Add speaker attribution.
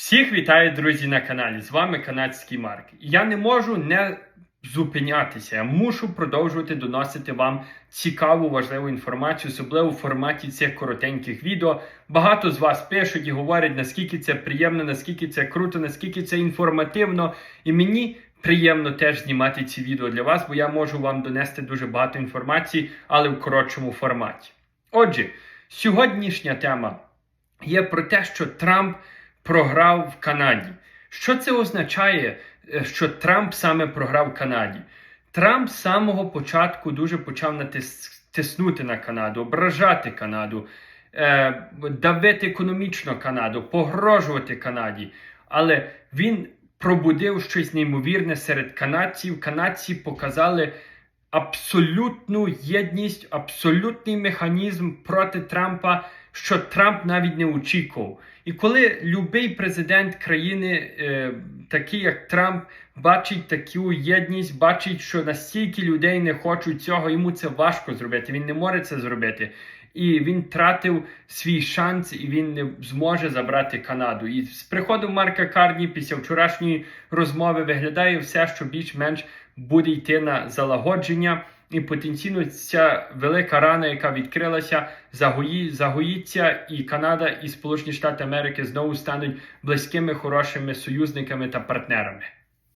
Speaker 1: Всіх вітаю, друзі, на каналі. З вами канадський Марк. Я не можу не зупинятися. Я мушу продовжувати доносити вам цікаву, важливу інформацію, особливо в форматі цих коротеньких відео. Багато з вас пишуть і говорять, наскільки це приємно, наскільки це круто, наскільки це інформативно. І мені приємно теж знімати ці відео для вас, бо я можу вам донести дуже багато інформації, але в коротшому форматі. Отже, сьогоднішня тема є про те, що Трамп програв в Канаді. Що це означає, е, що Трамп саме програв в Канаді? Трамп з самого початку дуже почав натиснути на Канаду, ображати Канаду, е, давити економічно Канаду, погрожувати Канаді. Але він пробудив щось неймовірне серед канадців. Канадці показали абсолютну єдність, абсолютний механізм проти Трампа, що Трамп навіть не очікував. І коли любий президент країни, е, такий як Трамп, бачить таку єдність, бачить, що настільки людей не хочуть цього, йому це важко зробити. Він не може це зробити. І він тратив свій шанс, і він не зможе забрати Канаду. І з приходом Марка Карні після вчорашньої розмови виглядає все, що більш-менш буде йти на залагодження. І потенційно ця велика рана, яка відкрилася, загої, загоїться, і Канада і Сполучені Штати Америки знову стануть близькими, хорошими союзниками та партнерами.